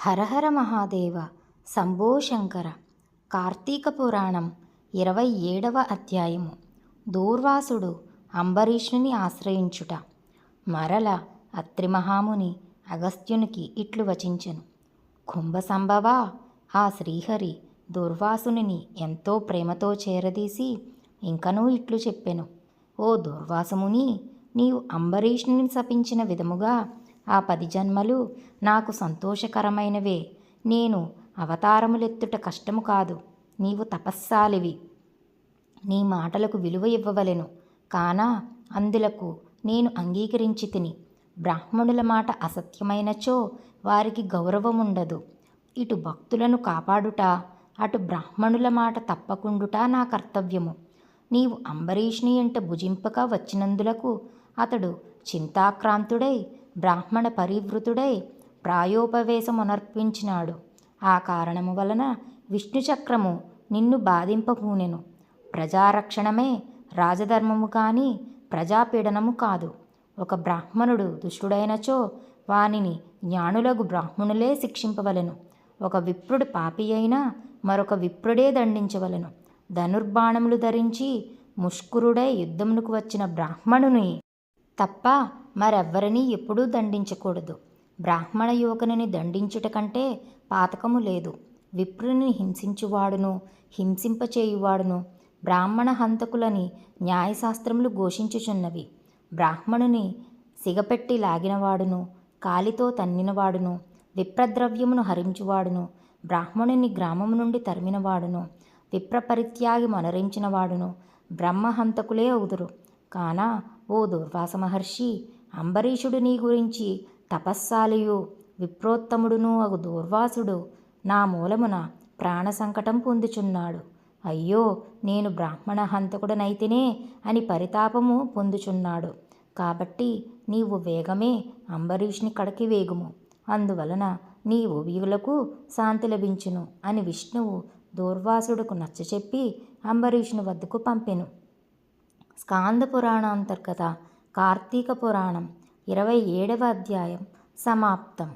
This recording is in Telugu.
హరహర మహాదేవ శంభో శంకర కార్తీక పురాణం ఇరవై ఏడవ అధ్యాయము. దూర్వాసుడు అంబరీషుని ఆశ్రయించుట. మరల అత్రి మహాముని అగస్త్యునికి ఇట్లు వచించెను. కుంభసంభవా ఆ శ్రీహరి దుర్వాసుని ఎంతో ప్రేమతో చేరదీసి ఇంకనూ ఇట్లు చెప్పెను. ఓ దుర్వాసుముని నీవు అంబరీషుని శపించిన విధముగా ఆ పది జన్మలు నాకు సంతోషకరమైనవే. నేను అవతారములెత్తుట కష్టము కాదు నీవు తపస్సాలివి. నీ మాటలకు విలువ ఇవ్వవలెను. కానా అందులకు నేను అంగీకరించి తిని బ్రాహ్మణుల మాట అసత్యమైనచో వారికి గౌరవముండదు. ఇటు భక్తులను కాపాడుట అటు బ్రాహ్మణుల మాట తప్పకుండుట నా కర్తవ్యము. నీవు అంబరీష్ని ఎంట భుజింపక వచ్చినందులకు అతడు చింతాక్రాంతుడై బ్రాహ్మణ పరివృతుడై ప్రాయోపవేశమునర్పించినాడు. ఆ కారణము వలన విష్ణుచక్రము నిన్ను బాధింపకూనెను ప్రజారక్షణమే రాజధర్మము కాని ప్రజాపీడనము కాదు. ఒక బ్రాహ్మణుడు దుష్టుడైనచో వానిని జ్ఞానులకు బ్రాహ్మణులే శిక్షింపవలెను. ఒక విప్రుడు పాపి అయినా మరొక విప్రుడే దండించవలెను. ధనుర్బాణములు ధరించి ముష్కురుడై యుద్ధమునకు వచ్చిన బ్రాహ్మణుని తప్ప మరెవ్వరినీ ఎప్పుడూ దండించకూడదు. బ్రాహ్మణ యువకుని దండించుట కంటే పాతకము లేదు. విప్రుని హింసించువాడును హింసింపచేయువాడును బ్రాహ్మణ హంతకులని న్యాయశాస్త్రములు ఘోషించుచున్నవి. బ్రాహ్మణుని సిగపెట్టి లాగినవాడును కాలితో తన్నినవాడును విప్రద్రవ్యమును హరించువాడును బ్రాహ్మణుని గ్రామము నుండి తరిమినవాడును విప్రపరిత్యాగి మనరించినవాడును బ్రహ్మహంతకులే అవుదురు కాన ఓ దుర్వాస మహర్షి అంబరీషుడు నీ గురించి తపస్సాలియు విప్రోత్తముడును అగు దూర్వాసుడు నా మూలమున ప్రాణ సంకటం పొందుచున్నాడు. అయ్యో నేను బ్రాహ్మణ హంతకుడనైతేనే అని పరితాపము పొందుచున్నాడు. కాబట్టి నీవు వేగమే అంబరీష్ని కడకి వేగుము. అందువలన నీ ఉభయులకు శాంతి లభించును అని విష్ణువు దూర్వాసుడుకు నచ్చచెప్పి అంబరీషుని వద్దకు పంపెను. స్కాంద పురాణాంతర్గత కార్తీక పురాణం ఇరవై ఏడవ అధ్యాయం సమాప్తం.